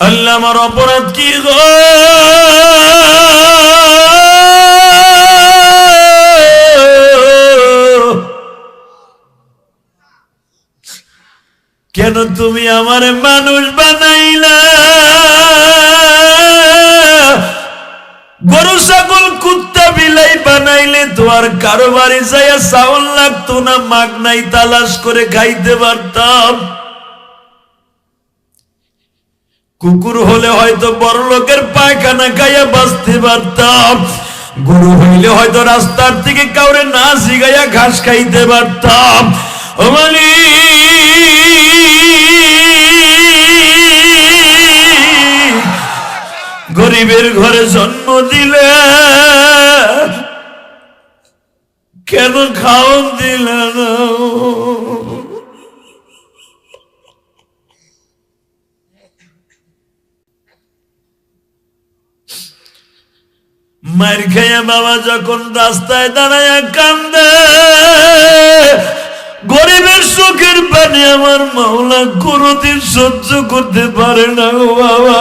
আল্লাহ আমার অপরাধ কি গো? কেন তুমি আমার মানুষ বানাইলা? গরু, ছাগল, কুত্তা, বিলাই বানাইলে তোমার কারও বাড়ি যাইয়া চাউল লাগতো না, মাগ নাই, তালাশ করে খাইতে পারতাম। কুকুর হলে হয়তো বড় লোকের পায়খানা খাইয়া বাঁচতে পারতাম। গরু হইলে হয়তো রাস্তার থেকে কাউরে না জিগাইয়া ঘাস খাইতে পারতাম। ও গরিবের ঘরে জন্ম দিলে কেন খাওন দিলে না? মার খাইয়া বাবা যখন রাস্তায় দাঁড়ায় কান্দে, গরিবের সুখের পানি আমার মাওলা কোনদিন সহ্য করতে পারে না গো বাবা।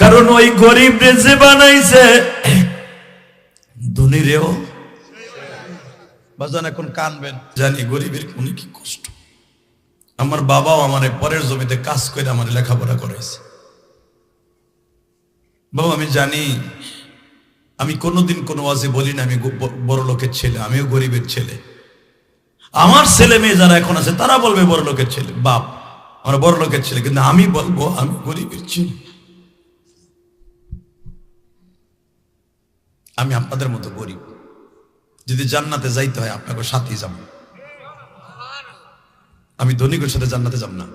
কারণ ওই গরিব যে বানাইছে বাজান, এখন কানবেন। জানি গরিবের কোন কি কষ্ট। আমার বাবাও আমার পরের জমিতে কাজ করে আমার লেখাপড়া করেছে বাবা, আমি জানি আমি কোনোদিন কোনো ওয়াজে বলি না, আমি বড় লোকের ছেলে, আমিও গরিবের ছেলে। আমার ছেলে মেয়ে যারা এখন আছে, তারা বলবে বড় লোকের ছেলে, বাপ, আমরা বড় লোকের ছেলে, কিন্তু আমি বলব, আমি গরিবের ছেলে। আমি আপনাদের মতো গরিব। যদি জান্নাতে যাইতে হয়, আপনাকে সাথেই যাব। আমি ধনিকের সাথে জান্নাতে যাব না।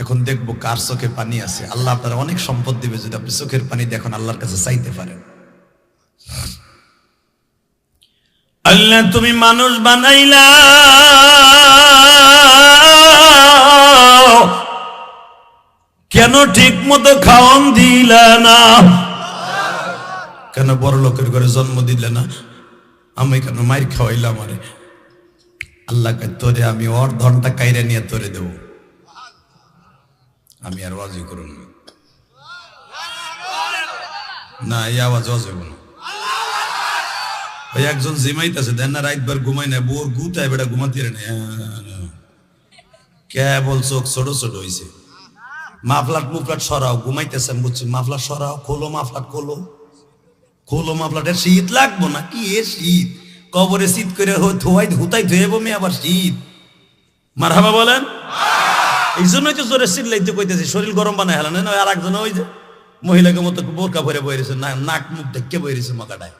এখন দেখব কার চোখে পানি আছে। আল্লাহ আপনার অনেক সম্পদ দিবে যদি আপনি চোখের পানি দেখুন আল্লাহর কাছে চাইতে পারেন। আল্লাহ তুমি মানুষ বানাইলা। কেন ঠিক মতো খাওয়ান দিলা না? কেন বড় লোকের ঘরে জন্ম দিলে না? আমি কেন মায়ের খাওয়াইলাম আরে? আল্লাহকে তোরে আমি ওর ধনটা কাইরে নিয়ে তোরে দেব। আমি আর ওয়াজি করুন না। এই আওয়াজ ওয়াজ হইব না। ওই একজন জিমাইতেছে, দেন না রাতবার ঘুমাই না বোর গুতায় বেটা ঘুমাতে না কে বলছো, ছোট ছোট হইছে। মাফলাট মুফলাট সরাও ঘুমাইতেছেন বুঝছি মাফলাট সরাও, খোলো মাফলাট, খোলো। খোলো মাফলাটের শীত লাগবো না? কি এ শীত? কবরে শীত করে হো- ধোয়াই হুতাই ধুয়ে বমি আবার শীত। মার হাবা বলেন? এই জন্যই তো জোরে শীত লাইতে কইতেছে, শরীর গরম বানায় হেলান। না, আর একজন ওই যে মহিলাকে মতো বোরকা ভরে বইরেছে নাক মুখ ঢেকে বইরেছে মাকাটায়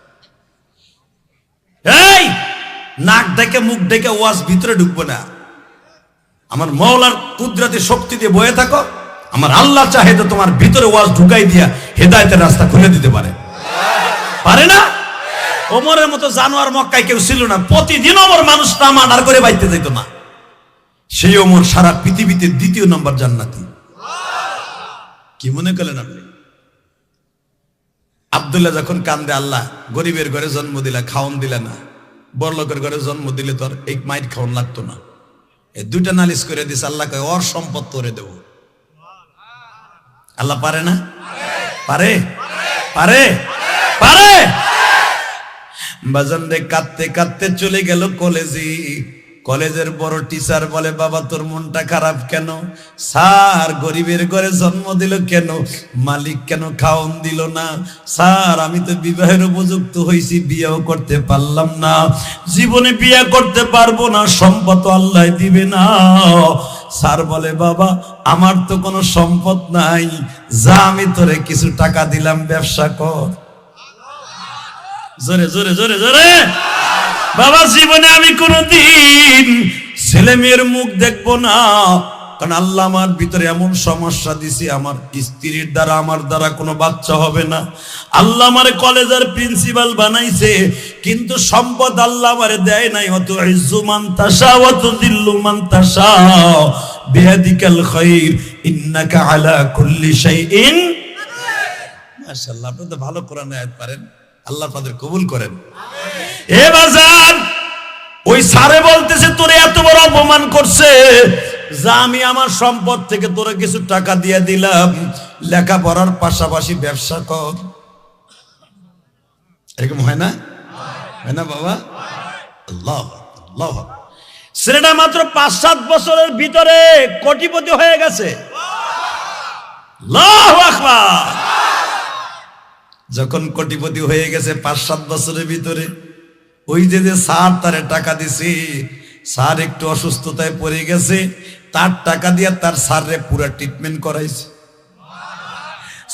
এই, নাক ডেকে মুখ ডেকে ওয়াজ ভিতরে ঢুকবো না। আমার মৌলার কুদরতি শক্তি দিয়ে বয়ে থাকো, আমার আল্লাহ চাহে তো তোমার ভিতরে ওয়াজ ঢুকাই দিয়া হেদায়তের রাস্তা খুলে দিতে পারে। পারে না? ওমরের মতো জানোয়ার মক্কায় কেউ ছিল না, প্রতিদিন ওমর মানুষটা মার্ডার করে বাইতে যেত না। সেই ওমর সারা পৃথিবীতে দ্বিতীয় নম্বর জান্নাতি। কি মনে করলেন আপনি? আবদুল্লাহ যখন কান্দে, আল্লাহ গরিবের ঘরে জন্ম দিলা, খাওন দিলে না। বড় লোকের ঘরে জন্ম দিলে তোর এক মাইট খাওন লাগতো না। এই দুইটা নালিশ করে দিস আল্লাহকে ওর সম্পদ তোরে দেব। আল্লাহ পারে না? পারে? পারে? পারে? বাজান রে, কাঁদতে কাঁদতে চলে গেল কলেজে। কলেজের বড় টিচার বলে, বাবা, তোর মনটা খারাপ কেন? স্যার, গরিবের ঘরে জন্ম দিল কেন? মালিক কেন খাওন দিল না? স্যার, আমি তো বিবাহের উপযুক্ত হয়েছি বিয়েও করতে পারলাম না। জীবনে বিয়ে করতে পারব না, সম্পদ আল্লাহ দিবে না। স্যার বলে, বাবা, আমার তো কোনো সম্পদ নাই। যা আমি তোরে কিছু টাকা দিলাম, ব্যবসা কর। জোরে জোরে জোরে জোরে। বাবা জীবনে আমি কোনদিন ছেলে মেয়ের মুখ দেখব না। কারণ আল্লাহ আমার ভিতরে এমন সমস্যা দিছি, আমার স্ত্রীর দ্বারা, আমার দ্বারা কোনো বাচ্চা হবে না। আল্লাহ আমার কলেজের প্রিন্সিপাল বানাইছে, কিন্তু সম্পদ আল্লাহ আমারে দেয় নাই। অত ইজ্জু মান তাশা অত দিল্লু মান তাশা, বিহাদিকাল খাইর, ইন্নাকা আলা কুল্লি শাইইন মাশাআল্লাহ, আপনি তো ভালো কোরআন আয়াত পারেন। আল্লাহ আপনাদের কবুল করেন। এ বাজার, ওই বলতেছে, তোরে এত বড় অপমান করছে। যা আমি আমার সম্পদ থেকে কিছু টাকা দিয়ে দিলাম। পাশাপাশি ব্যবসা কর। এরকম হয় না? হয় না বাবা? ছেলেটা মাত্র পাঁচ সাত বছরের ভিতরে কোটিপতি হয়ে গেছে। যখন কোটিপতি হয়ে গেছে পাঁচ সাত বছরের ভিতরে ওই যে যে স্যার তারে টাকা দিছে, স্যার একটু অসুস্থতায় পড়ে গেছে, তার টাকা দিয়ে তার স্যাররে পুরো ট্রিটমেন্ট করাইছে।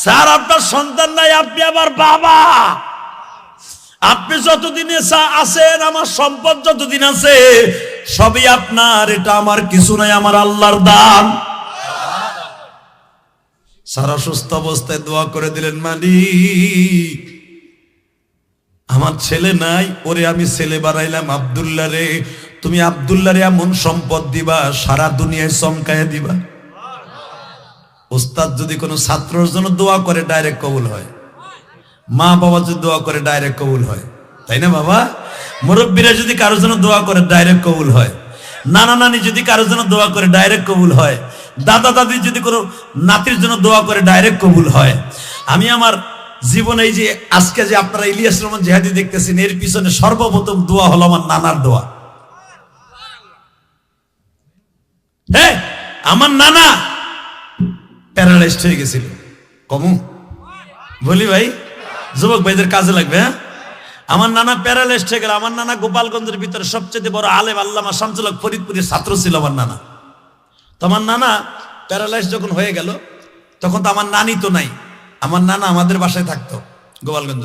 স্যার, আপনার সন্তান নাই, আপনি আবার বাবা। আপনি যতদিনে আছেন, আমার সম্পদ যতদিন আছে, সবই আপনার, এটা আমার কিছু নাই, আমার আল্লাহর দান। সারা সুস্থ অবস্থায় দোয়া করে দিলেন, মালিক। আমার ছেলে নাই, ওরে আমি ছেলে বানাইলাম আবদুল্লাহ রে। তুমি আবদুল্লাহ রে এমন সম্পদ দিবা, সারা দুনিয়ায় চমকায় দিবা। ওস্তাদ যদি কোনো ছাত্রর জন্য দোয়া করে, ডাইরেক্ট কবুল হয়। মা বাবা যদি দোয়া করে, ডাইরেক্ট কবুল হয়। তাই না বাবা? মুরব্বীরা যদি কারোর জন্য দোয়া করে, ডাইরেক্ট কবুল হয়। নানা নানি যদি কারোর জন্য দোয়া করে, ডাইরেক্ট কবুল হয়। দাদা দাদি যদি কোনো নাতির জন্য দোয়া করে, ডাইরেক্ট কবুল হয়। আমি আমার জীবনে যে আজকে যে আপনারা ইলিয়াস রহমান জেহাদি দেখতেছেন, এর পিছনে সর্বপ্রথম দোয়া হলো আমার নানার দোয়া। হ্যাঁ আমার নানা প্যারালাইজড হয়ে গেছিল। কমু, বলি ভাই, যুবক ভাইদের কাজে লাগবে হ্যাঁ? আমার নানা প্যারালাইজড হয়ে গেল, আমার নানা গোপালগঞ্জের ভিতরে সবচেয়ে বড় আলেম, আল্লামা শামসুল হক ফরিদপুরের ছাত্র ছিল আমার নানা। তো আমার নানা প্যারালাইজ যখন হয়ে গেল, তখন তো আমার নানি তো নাই। আমার নানা আমাদের বাসায় থাকতো, গোপালগঞ্জ।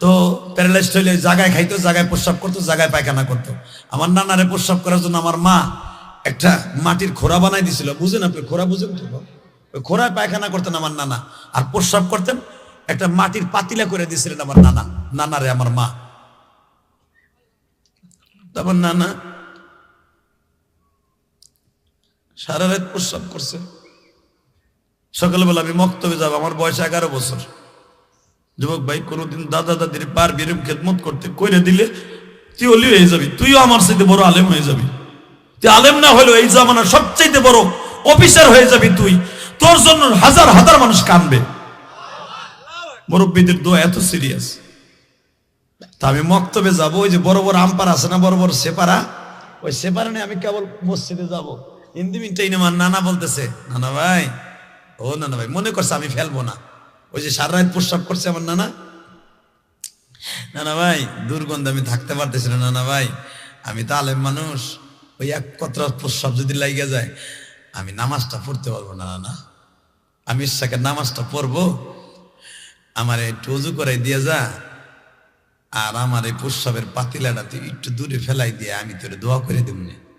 তো প্যারালাইজড হইলে জায়গায় খাইতো, জায়গায় প্রস্রাব করতো, জায়গায় পায়খানা করতো। আমার নানারে প্রস্রাব করার জন্য আমার মা একটা মাটির খোরা বানাই দিছিল। বুঝেন আপনি খোরা বুঝেন তো ওই খোরায় পায়খানা করতেন আমার নানা। আর প্রস্রাব করতেন, একটা মাটির পাতিলা করে দিয়েছিলেন আমার নানা। নানারে আমার মা। তারপর নানা সারা রাত প্রস্রাব করছে। সকালবেলা আমি মক্তবে যাব, আমার বয়স এগারো বছর। যুবক ভাই, কোনোদিন দাদা দাদির পার বিরম খেদমত করতে কইরে দিলে, তুই অলি হয়ে যাবি, তুইও আমার সাথে বড় আলেম হয়ে যাবি। তুই আলেম না হলেও এই জামানার সবচাইতে বড় অফিসার হয়ে যাবি তুই। তোর জন্য হাজার হাজার মানুষ কানবে মুরব্বীদের দোয়া এত সিরিয়াস। তা আমি মক্তবে যাব, ওই যে বড় বড় আম্পার আছে না, বড় বড় সেপারা ওই সেপারা নিয়ে আমি কেবল মসজিদে যাব। হিন্দি মিনটাই আমার নানা বলতেছে, নানা ভাই ও নানা ভাই, মনে করছে আমি ফেলব না। ওই যে সারা রাত প্রস্রাব করছে আমার নানা। নানা ভাই, দুর্গন্ধ আমি থাকতে পারতেছি না, নানা ভাই। আমি তো আলেম মানুষ। ওই এক কতরা প্রস্রাব যদি লাগিয়ে যায়, আমি নামাজটা পড়তে পারব না, নানা। আমি ইচ্ছাকে নামাজটা পড়ব। আমার একটু উজু করে দিয়ে যা। আর আমার এই প্রস্রাবের পাতিলাটা তুই একটু দূরে ফেলাই দিয়ে আমি তোরে দোয়া করে দেব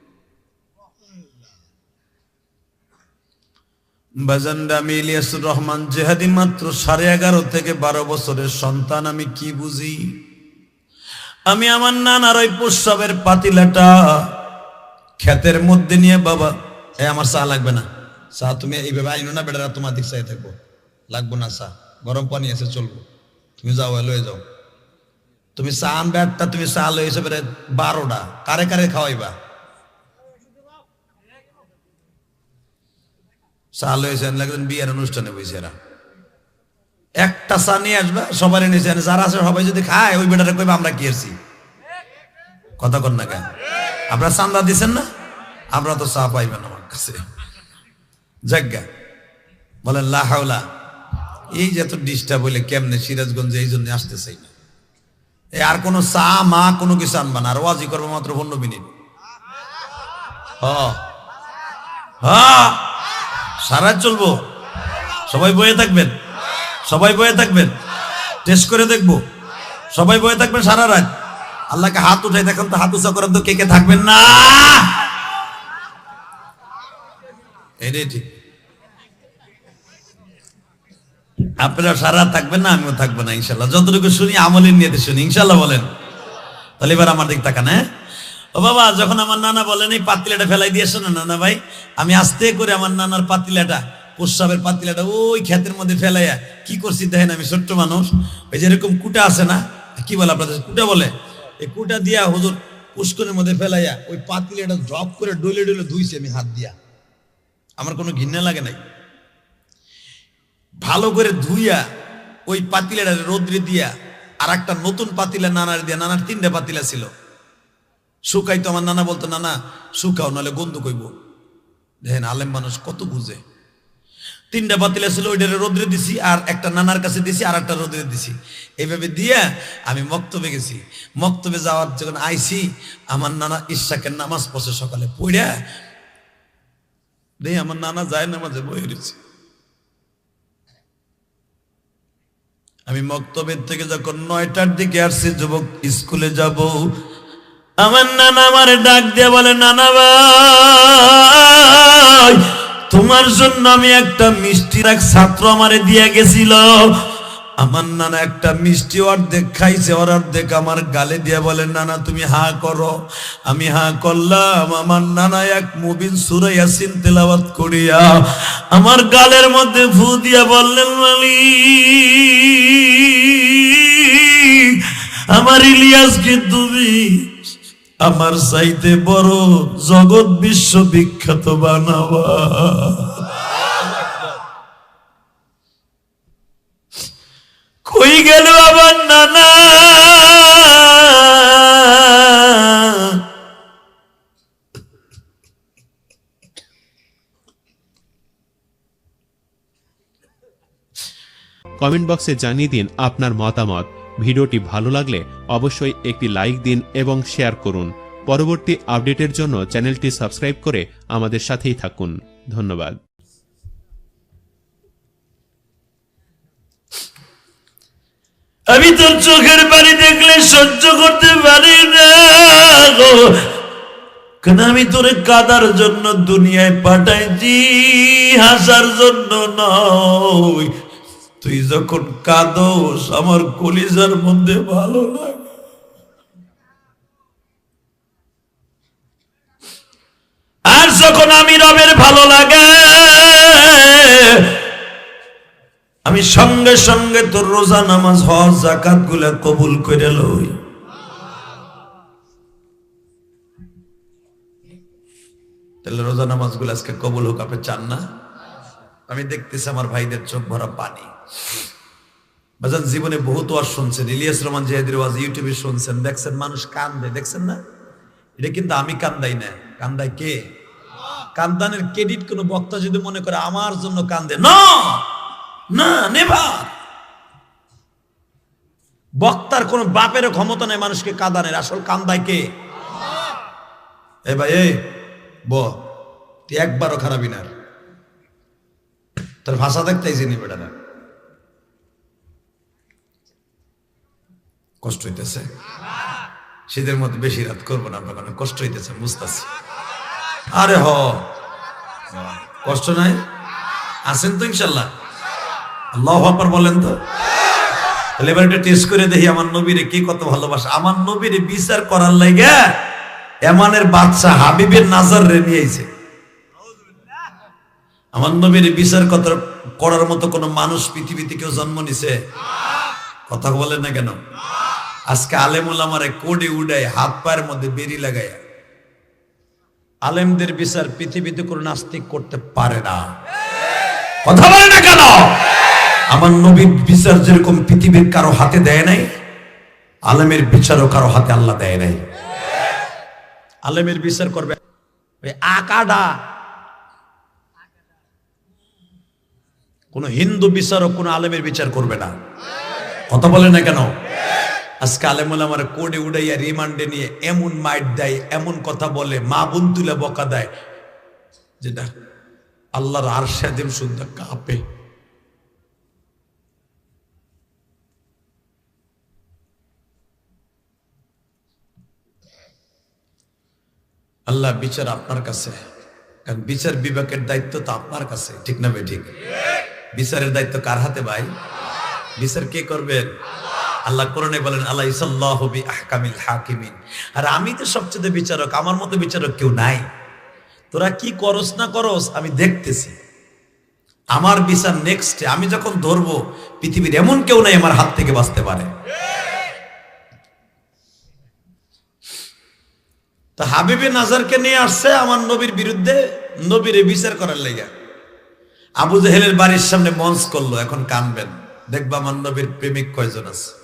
বাজানরা আমি ইলিয়াসুর রহমান জেহাদি মাত্র সাড়ে এগারো থেকে বারো বছরের সন্তান, আমি কি বুঝি? আমি আমার নানার ওই প্রস্রাবের পাতিলাটা ক্ষেতের মধ্যে নিয়ে, বাবা এ আমার চা লাগবে না। চা তুমি এইভাবে আইনো না, বেটারা তোমার দিক চাই থাকব। লাগবো না চা, গরম পানি আছে, চলবো। তুমি যাও লয়ে যাও। তুমি চা আনবে একটা তুমি চা লয়ে এসে বারোটা, কারে কারে খাওয়াইবা? চা লয়ে এসে লাগবেন বিয়ের অনুষ্ঠানে এরা। একটা চা নিয়ে আসবা, সবারই নিচে যারা আছে সবাই যদি খায়, ওই বেটারে কইবা আমরা কি এসছি কথা কর না কেন? আপনারা চান্দা দিছেন না? আমরা তো চা পাইবেন আমার কাছে। জাজ্ঞা বলেন লাহাউলা এই যে এত ডিস্টার্ব হইলে কেমনে সিরাজগঞ্জে এই জন্য আসতে চাই না? আর কোনো চা, মা কোনো কিছু আনবা না, আর ওয়াজি করব মাত্র পনেরো মিনিট। হ। হ্যাঁ সারা চলবো। সবাই বয়ে থাকবেন। সবাই বয়ে থাকবেন। টেস্ট করে দেখব। সবাই বয়ে থাকবেন সারা রাত আল্লাহকে হাত উঠাই দেখেন তো, হাত উঁচা করেন তো, কে কে থাকবেন না? এটাই ঠিক। আপনারা সারা থাকবেন না, আমিও থাকব না, ইনশাল্লাহ। যতটুকু শুনি আমলের নিয়ে শুনি, ইনশাল্লাহ বলেন। তাহলে এবার আমার দিক তাকান হ্যাঁ? ও বাবা, যখন আমার নানা বলেন, এই পাতিলাটা ফেলাই দিয়েছ না, নানা ভাই। আমি আস্তে করে আমার নানার পাতিলাটা, প্রস্রাবের পাতিলাটা ওই ক্ষেতের মধ্যে ফেলাইয়া, কি করছি দেখেন আমি, ছোট্ট মানুষ। ওই যে এরকম কুটা আছে না, কি বলে আপনাদের, কুটা বলে? এই কুটা দিয়া হুজুর পুষ্করের মধ্যে ফেলাইয়া, ওই পাতিলাটা ড্রপ করে ডলে ডলে ধুইছি আমি হাত দিয়া। আমার কোনো ঘৃণা লাগে নাই। ভালো করে ধুইয়া, ওই পাতিলাটা রোদ্রে দিয়া আর একটা নতুন পাতিলা নানার দিয়া, নানার তিনটা পাতিলা ছিল। শুকাই তো আমার নানা বলতো, নানা, শুকাও, নাহলে গন্ধ কইব। দেখেন, আলেম মানুষ কত বুঝে। তিনটা পাতিলা ছিল ওইটারে রোদ্রে দিছি, আর একটা নানার কাছে দিছি, আর একটা রোদ্রে দিছি। এইভাবে দিয়া আমি মক্তবে গেছি। মক্তবে যাওয়ার যখন আইছি, আমার নানা ইশাকের নামাজ পড়ছে সকালে পড়া দেই আমার নানা যায় নামাজে বই রয়েছে। আমি মক্তবের থেকে যখন নয়টার দিকে আসছি, যুবক স্কুলে যাব আমার নানা আমার ডাক দিয়ে বলে, নানা ভাই, তোমার জন্য আমি একটা মিষ্টির এক ছাত্র আমারে দিয়ে গেছিল। আমার নানা একটা মিষ্টি অর্ধেক খাইছে ওর অর্ধেক আমার গালে দিয়ে বলে, নানা, তুমি হা করো। আমি হা করলাম, আমার নানা এক মুবিন সুরাই আসিন তেলাওয়াত করিয়া আমার গালের মধ্যে ফু দিয়া বললেন মালি আমার ইলিয়াসকে তুমি আমার চাইতে বড় জগৎ বিশ্ব বিখ্যাত বানাবা কই গেল আমার নানা? কমেন্ট বক্সে জানিয়ে দিন আপনার মতামত। ভিডিওটি ভালো লাগলে অবশ্যই একটি লাইক দিন এবং শেয়ার করুন। পরবর্তী আপডেটের জন্য চ্যানেলটি সাবস্ক্রাইব করে আমাদের সাথেই থাকুন। ধন্যবাদ। আমি তোর চোখের পানি দেখলে সহ্য করতে পারি না। কেন আমি তোরে কাদার জন্য দুনিয়ায় পাঠাইছি, হাসার জন্য নয় তুই যখন কাঁদোস, আমার কলিজার মধ্যে ভালো লাগে। আর যখন আমি রবের ভালো লাগে, আমি সঙ্গে সঙ্গে তোর রোজা নামাজ, হজ জাকাতগুলা কবুল করে লই। তাহলে রোজা নামাজগুলো আজকে কবুল হোক, আপনি চান না? আমি দেখতেছি আমার ভাইদের চোখ ভরা পানি। বাজান জীবনে বহুত ওয়াজ শুনছেন। ইলিয়াস রহমান জাহেদের ওয়াজ ইউটিউবে শুনছেন। দেখছেন মানুষ কান্দে, দেখছেন না? এটা কিন্তু আমি কান্দাই না। কান্দাই কে? কান্দানের ক্রেডিট কোন বক্তা যদি মনে করে আমার জন্য কান্দে, না! না বক্তার কোন বাপের ক্ষমতা নেই মানুষকে কাঁদানের। আসল কান্দায় কে? এ ভাই, এই, ব একবারও খারাপই আর। তোর ভাষা দেখতে চিনি বেটা। না কষ্ট হইতেছে। শীতের মধ্যে বেশি রাত করব না, আপনার কারণে কষ্ট হইতেছে, বুঝতেছি। আরে হ। কষ্ট নাই? আছেন তো ইনশাল্লাহ। আল্লাহ আকবার বলেন তো। তাহলে এবার একটা টেস্ট করে দেখি আমার নবীরে কি কত ভালোবাসা। আমার নবীরে বিচার করার লাগে এমানের বাচ্চা হাবিবের নাজার রে নিয়েছে আমার নবীর বিচার কত করার মতো কোন মানুষ পৃথিবীতে কেউ জন্ম নিছে? কথা বলেন না কেন? আজকে আলেমুল আমারে কোডে উড়ায় হাত পায়ের মধ্যে বেরি লাগায় আলেমদের বিচার পৃথিবীতে কোনো নাস্তিক করতে পারে না। কথা বলে না কেন? আমার নবীর বিচার যেরকম পৃথিবীর কারও হাতে দেয় নাই, আলেমের বিচারও কারও হাতে আল্লাহ দেয় নাই। আলেমের বিচার করবে ওই আকাডা। কোন হিন্দু বিচারক কোন আলেমের বিচার করবে না। কথা বলে না কেন? আজকে আলেমুল আমার কোডে উড়াইয়া রিমান্ডে নিয়ে এমন মাইট দেয় এমন কথা বলে মা বোন তুলে বকা দেয় যেটা আল্লাহর আর সেদিন শুদ্ধ কাঁপে। আল্লাহ বিচার আপনার কাছে কারণ বিচার বিবেকের দায়িত্ব তো আপনার কাছে ঠিক না বে ঠিক। বিচারের দায়িত্ব কার হাতে ভাই? বিচার কে করবেন? আল্লাহ কোরআনে বলেন আল্লাহ ইসাল্লাহ বি আহকামিল হাকিমিন। আর আমি তো সবচেয়ে বিচারক, আমার মতো বিচারক কেউ নাই। তোরা কি করস না করস, আমি দেখতেছি। আমার বিচার নেক্সটে আমি যখন ধরবো, পৃথিবীর এমন কেউ নাই আমার হাত থেকে বাঁচতে পারে। তো হাবিবে নাজারকে নিয়ে আসছে আমার নবীর বিরুদ্ধে, নবীর বিচার করার লেগে। আবু জাহেলের বাড়ির সামনে মঞ্চ করল, এখন কানবেন। দেখবা আমার নবীর প্রেমিক কয়জন আছে।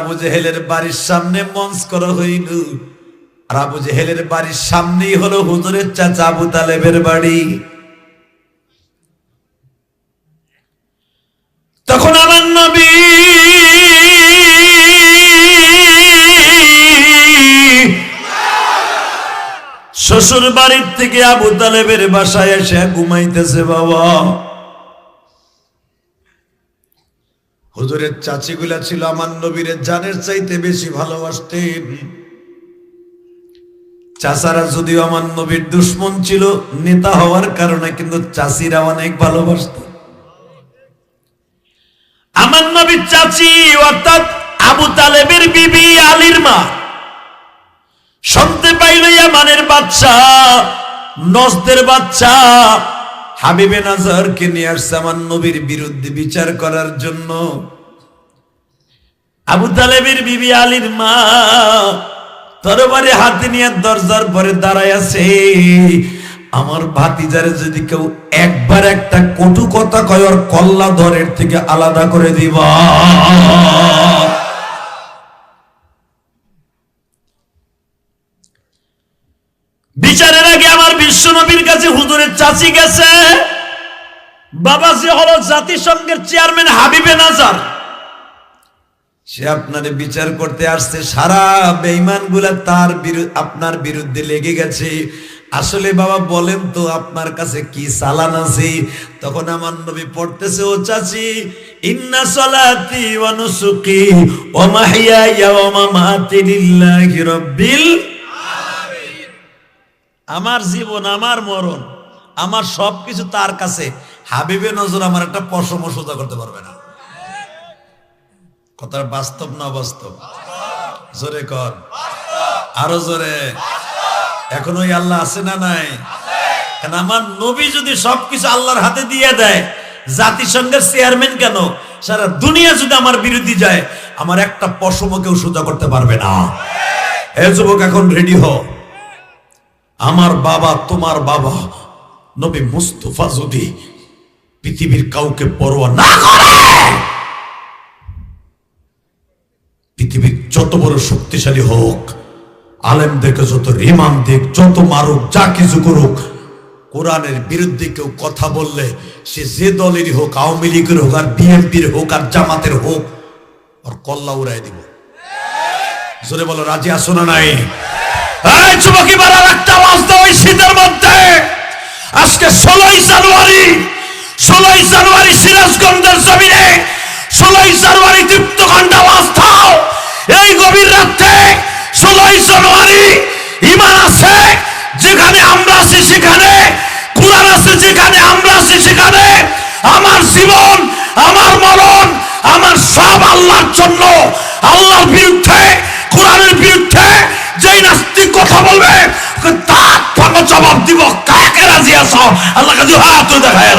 আবু জেহেলের বাড়ির সামনে মঞ্চ করা হইল। আর আবু জেহেলের বাড়ির সামনেই হলো হুজুরের চাচা আবু তালেবের বাড়ি। তখন আমার নবী শ্বশুর বাড়ির থেকে আবু তালেবের বাসায় এসে ঘুমাইতেছে বাবা। হুজুরের চাচিগুলা ছিল আমার নবীরের জানের চাইতে বেশি ভালোবাসতেন। চাচারা যদিও আমার নবীর দুশ্মন ছিল, নেতা হওয়ার কারণে কিন্তু চাচিরা অনেক ভালোবাসত। আমার নবীর চাচি অর্থাৎ আবু তালেবের বিবি আলীর মা। শুনতে পাইল ইয়ামানের বাচ্চা, নজদের বাচ্চা। হাবিবে নাজারকে নিয়ে আসছে আমার নবীর বিরুদ্ধে বিচার করার জন্য। আবু তালেবের বিবি আলীর মা তরবারে হাতে নিয়ে দরজার পরে দাঁড়ায় আছে। আমার ভাতিজারে যদি কেউ একবার একটা কটু কথা কয়, ওর কল্লা ধরের থেকে আলাদা করে দিবা। বিচারের আগে আমার বিশ্ব নবীর কাছে হুজুরের চাচি গেছে। বাবাজি হলো জাতিসংঘের চেয়ারম্যান হাবিবে নাজার। সে আপনারে বিচার করতে আসছে। সারা বেঈমানগুলা তার আপনার বিরুদ্ধে লেগে গেছে। আসলে বাবা, বলেন তো আপনার কাছে কি সালান আছে? তখন আমার নবী পড়তেছে, ও চাচি, ইন্না সলাতি ওয়া নুসুকি ওয়া মাহইয়ায়া ওয়া মামাতি লিল্লাহি রাব্বিল আমার জীবন, আমার মরণ, আমার সবকিছু তার কাছে। হাবিবে নজর আমার একটা পশম সোজা করতে পারবে না। কথার বাস্তব না বাস্তব জোরে কর। আরও জোরে। এখন ওই আল্লাহ আছে না নাই? কেন আমার নবী যদি সবকিছু আল্লাহর হাতে দিয়ে দেয়, জাতিসংঘের চেয়ারম্যান কেন? সারা দুনিয়া যদি আমার বিরোধী যায়, আমার একটা পশম সোজা করতে পারবে না। হে যুবক, এখন রেডি হ আমার বাবা, তোমার বাবা, নবী মুস্তফা যদি পৃথিবীর কাউকে পরোয়া না করে পৃথিবীর যত বড় শক্তিশালী হোক আলেমদেরকে যত রিমাম দিক, যত মারুক, যা কিছু করুক, কোরআনের বিরুদ্ধে কেউ কথা বললে সে যে দলেরই হোক, আওয়ামী লীগের হোক আর বিএনপির হোক আর জামাতের হোক, ওর কল্লা উড়াই দিব। জোরে বলো, রাজি আসো না নাই? একটা আওয়াজ দাও শীতের মধ্যে। আজকে ষোলোই জানুয়ারি ষোলোই জানুয়ারি সিরাজগঞ্জের জমিনে, ষোলোই জানুয়ারি দীপ্তখণ্ড আওয়াজ দাও। এই গভীর রাত্রে ষোলোই জানুয়ারি ইমান আছে যেখানে আমরা আছি সেখানে, কোরআন আছে যেখানে আমরা আছি সেখানে। আমার জীবন, আমার মরণ, আমার সব আল্লাহর জন্য, আল্লাহর বিরুদ্ধে, কোরআনের বিরুদ্ধে যেই নাস্তিক কথা বলবে, তার জবাব দিব। কাকে রাজি আছো? আল্লাহ কাছে হাত দেখায়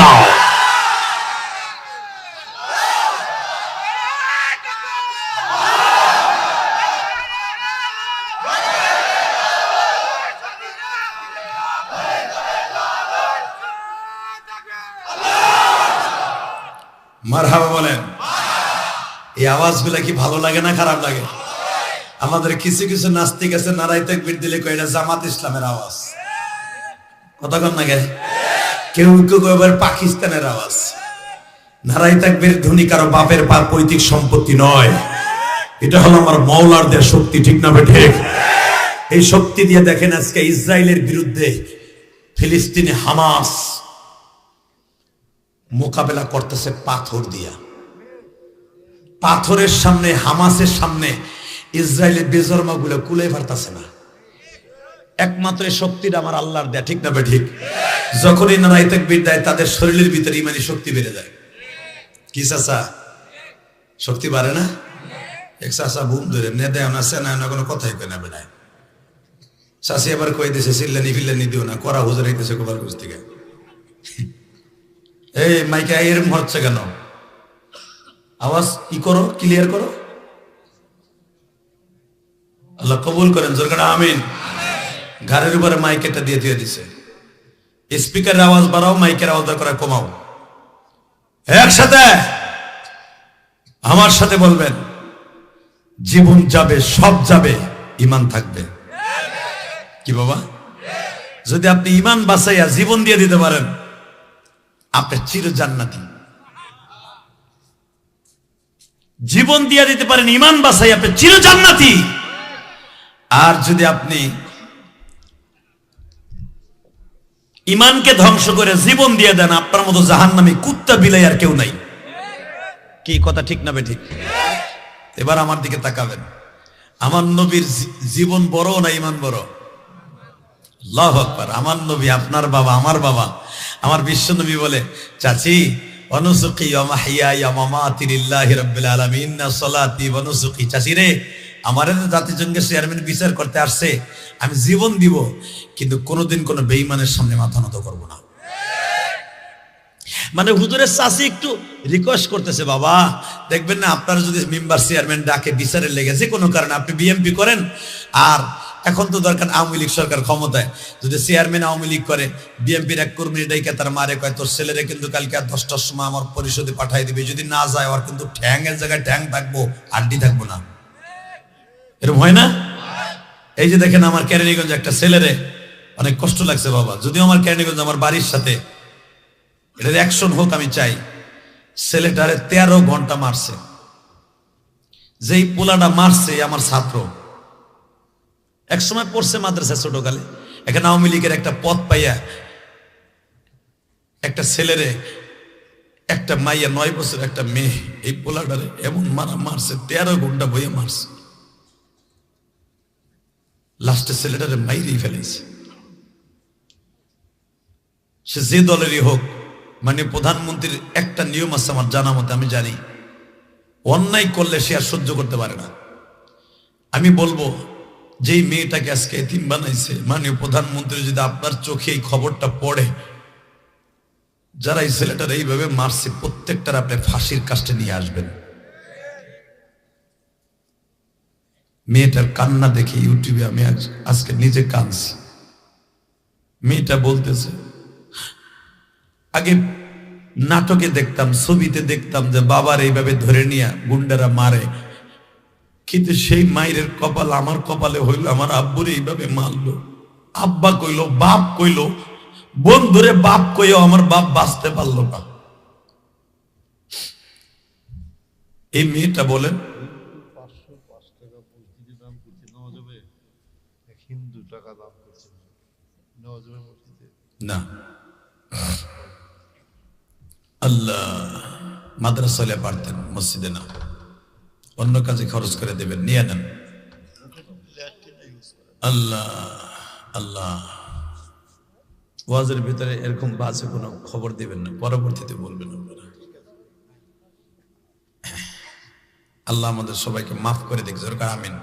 মারহাবা বলেন। এই আওয়াজগুলা কি ভালো লাগে না খারাপ লাগে? আমাদের কিছু কিছু নাস্তিক আছে নারাই তাকবীর দিলে কয়, এটা জামাত ইসলামের আওয়াজ। কথা না? কেউ কেউ আবার পাকিস্তানের আওয়াজ। নারাই তাকবীর ধনী কারও বাপের পা পৈতৃক সম্পত্তি নয়। এটা হলো আমার মৌলার দেয়া শক্তি, ঠিক না ঠিক? এই শক্তি দিয়ে দেখেন আজকে ইসরায়েলের বিরুদ্ধে ফিলিস্তিনি হামাস মোকাবেলা করতেছে পাথর দিয়া। পাথরের সামনে, হামাসের সামনে ইসরায়েলের বেজরমা গুলো কুলে পারতাছে না। একমাত্র শক্তিটা আমার আল্লাহর দেয়া, ঠিক না বে ঠিক? যখনই নারাই তাকবীর দেয়, তাদের শরীরের ভিতরে ইমানি শক্তি বেড়ে যায়। কি চাচা? শক্তি বাড়ে না? এক চাচা বুম ধরে, নে দেয় না, সে না কোনো কথাই কয় না বেড়ায় চাষি আবার কই দিছে, সিল্লানি ফিল্লানি দিও না, করা হুজুর হইতেছে গুজ থেকে। এই মাইকে এরকম হচ্ছে কেন? আওয়াজ কি করো? ক্লিয়ার করো? আল্লাহ কবুল করেন জোরকাটা আমিন। ঘরের উপরে মাইকেটা দিয়ে দিয়ে দিছে। স্পিকারের আওয়াজ বাড়াও, মাইকের আওয়াজ করে কমাও। একসাথে আমার সাথে বলবেন, জীবন যাবে, সব যাবে, ইমান থাকবে। কি বাবা? যদি আপনি ইমান বাঁচাইয়া জীবন দিয়ে দিতে পারেন আপনি চির জান্নাতি জীবন দিয়ে দিতে পারেন ইমান বাঁচাই আপনি চির জান্নাতি আর যদি আপনি ইমানকে ধ্বংস করে জীবন দিয়ে দেন, আপনার মতো জাহান্নামী কুত্তা বিলাই আর কেউ নাই। কি কথা, ঠিক না ঠিক? এবার আমার দিকে তাকাবেন। আমার নবীর জীবন বড় না ইমান বড়? আমার নবী, আপনার বাবা, আমার বাবা। আমার বিশ্ব নবী বলে, চাচি অনুসুকি চাচি রে, আমার জাতিসংঘের চেয়ারম্যান বিচার করতে আসছে, আমি জীবন দিব, কিন্তু কোনোদিন কোনো বেঈমানের সামনে মাথা নত করব না। মানে হুজুরের চাষি একটু রিকোয়েস্ট করতেছে, বাবা, দেখবেন না, আপনারা যদি মেম্বার চেয়ারম্যান ডাকে বিচারে লেগেছে কোনো কারণে আপনি বিএমপি করেন, আর এখন তো দরকার আওয়ামী লীগ সরকার ক্ষমতায়। যদি চেয়ারম্যান আওয়ামী লীগ করে বিএমপির এক কর্মী ডাইকে তার মারে কয়, তোর ছেলেরে কিন্তু কালকে আর দশটার সময় আমার পরিষদে পাঠাই দিবে। যদি না যায় আর কিন্তু ঠ্যাং এর জায়গায় ঠ্যাং থাকব, আড্ডি থাকব না। এরকম হয় না? এই যে দেখেন আমার কেরানীগঞ্জ একটা ছেলেরে, অনেক কষ্ট লাগছে বাবা। যদিও আমার কেরানীগঞ্জ আমার বাড়ির সাথে, এটার অ্যাকশন হোক আমি চাই। ছেলেটারে তেরো ঘণ্টা মারছে। যেই পোলাটা মারছে আমার ছাত্র। এক সময় পড়ছে মাদ্রাসা ছোটকালে। এখানে আওয়ামী লীগের একটা পথ পাইয়া একটা ছেলেরে, একটা মাইয়া, নয় বছর একটা মেয়ে, এই পোলাটারে এমন মারা মারছে, তেরো ঘণ্টা বইয়ে মারছে। লাস্টে ছেলেটারে মাইরেই ফেলেছে সে যে দলেরই হোক মানে প্রধানমন্ত্রীর একটা নিয়ম আছে আমার জানা মতে, আমি জানি। অন্যায় করলে সে আর সহ্য করতে পারে না। আমি বলব যেই মেয়েটাকে আজকে এতিম বানাইছে, মাননীয় প্রধানমন্ত্রী যদি আপনার চোখে এই খবরটা পড়ে, যারা এই ছেলেটার এইভাবে মারছে, প্রত্যেকটার আপনি ফাঁসির কাজটা নিয়ে আসবেন। মেয়েটার কান্না দেখে ইউটিউবে আমি আজ- আজকে নিজে কাঁদছি। মেয়েটা বলতেছে, আগে নাটকে দেখতাম, ছবিতে দেখতাম যে বাবার এইভাবে ধরে নিয়ে গুন্ডারা মারে কিন্তু সেই মায়ের কপাল আমার কপালে হইল, আমার আব্বুর এইভাবে মারলো। আব্বা কইলো, বাপ কইলো, বন্ধুরে বাপ কইও আমার বাপ বাঁচতে পারল না। এই মেয়েটা বলেন না। আল্লাহ মাদ্রাসা হলে পারতেন মসজিদে না। অন্য কাজে খরচ করে দেবেন, নিয়ে নেন। আল্লাহ আল্লাহ। ওয়াজের ভিতরে এরকম বাজে কোনো খবর দিবেন না, পরবর্তীতে বলবেন আপনারা। আল্লাহ আমাদের সবাইকে মাফ করে দরকার আমিন।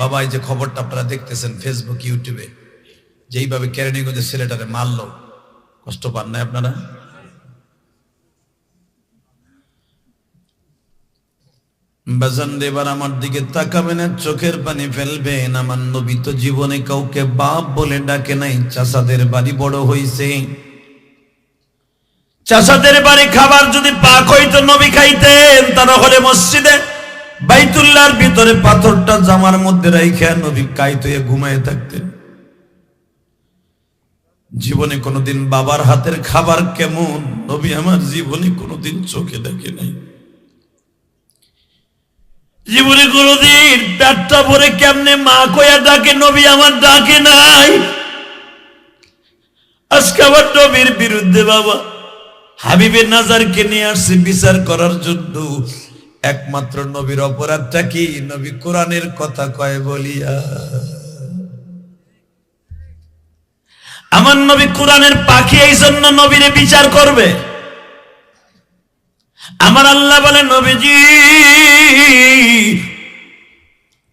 বাবা, এই যে খবরটা আপনারা দেখতেছেন ফেসবুক ইউটিউবে যেইভাবে কেরানীগঞ্জের ছেলেটারে মারলো, কষ্ট পান না আপনারা? চোখের পানি ফেলবেন আমার নবী তো জীবনে কাউকে বাপ বলে ডাকে নাই চাষাদের বাড়ি বড় হইছে। চাষাদের বাড়ি খাবার যদি পাক নবী খাইতেন তারা হলে মসজিদে ভিতরে পাথরটা জামার মধ্যে রাইখা নবী কাইতে ঘুমায় থাকতেন। জীবনে কোনোদিন বাবার হাতের খাবার কেমন, নবী আমার জীবনে কোনোদিন চোখে দেখে নাই। জীবনে কোনোদিন পেটটা ভরে কেমনে মা কয়া ডাকে, নবী আমার ডাকে নাই। আজকে আবার নবীর বিরুদ্ধে বাবা, হাবিবের নাজারকে নিয়ে আসছে বিচার করার জন্য। একমাত্র নবীর অপরাধটা কি? নবী কোরআনের কথা কয় বলিয়া। আমার নবী কোরআনের পাখি এই জন্য নবীরে বিচার করবে। আমার আল্লাহ বলে নবীজি,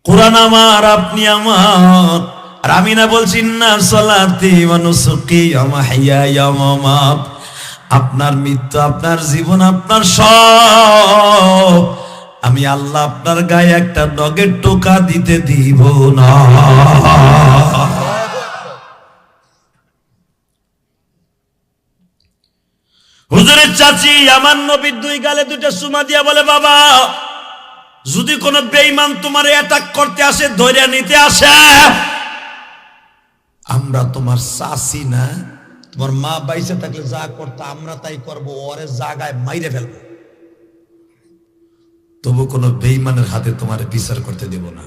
কোরআন আমার, আপনি আমার। আর আমি না বলছি না সলাতি মানুষকি আপনার মৃত্যু, আপনার জীবন, আপনার সব। আমি আল্লাহ আপনার গায়ে একটা নগের টোকা দিতে দিব না। হুজুরের চাচি, আমার নবীর দুই গালে দুইটা সুমা দিয়া বলে, বাবা, যদি কোনো বেঈমান তোমার অ্যাটাক করতে আসে ধৈর্য নিতে আসে। আমরা তোমার চাচি না, তোমার মা বাইসে থাকলে যা করতে আমরা তাই করব, ওরে জাগায় মাইরে ফেলব। তবু কোনো বেঈমানের হাতে তোমার বিচার করতে দেব না।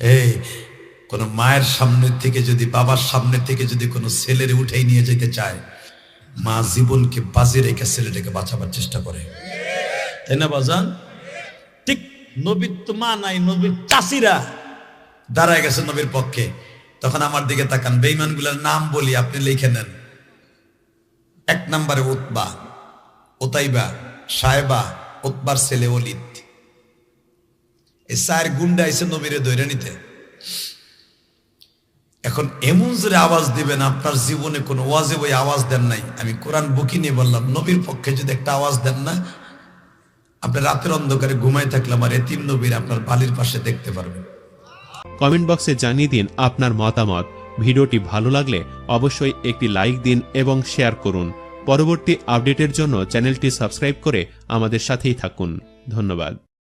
এই কোন মায়ের সামনে থেকে যদি, বাবার সামনে থেকে যদি কোনো ছেলের উঠেই নিয়ে যেতে চায়, মা জীবনকে বাজে রেখে ছেলেটাকে বাঁচাবার চেষ্টা করে। তাই না, বাজান? ঠিক নবীর তো মা নাই, নবীর চাষিরা দাঁড়ায় গেছে নবীর পক্ষে। তখন আমার দিকে তাকান বেইমানগুলোর নাম বলি, আপনি লিখে নেন। এক নম্বরে উতবা ওতাইবা সাহেবা উতবার ছেলে অলিদ এই চার গুন্ডা এসে নবীরে দৈরা নিতে। এখন এমন জোরে আওয়াজ দিবেন, আপনার জীবনে কোনো ওয়াজে বই আওয়াজ দেন নাই। আমি কোরআন বুকি নিয়ে বললাম, নবীর পক্ষে যদি একটা আওয়াজ দেন না, আপনি রাতের অন্ধকারে ঘুমাই থাকলে আমার এতিম নবীর আপনার বালির পাশে দেখতে পারবেন। কমেন্ট বক্সে জানিয়ে দিন আপনার মতামত। ভিডিওটি ভালো লাগলে অবশ্যই একটি লাইক দিন এবং শেয়ার করুন। পরবর্তী আপডেটের জন্য চ্যানেলটি সাবস্ক্রাইব করে আমাদের সাথেই থাকুন। ধন্যবাদ।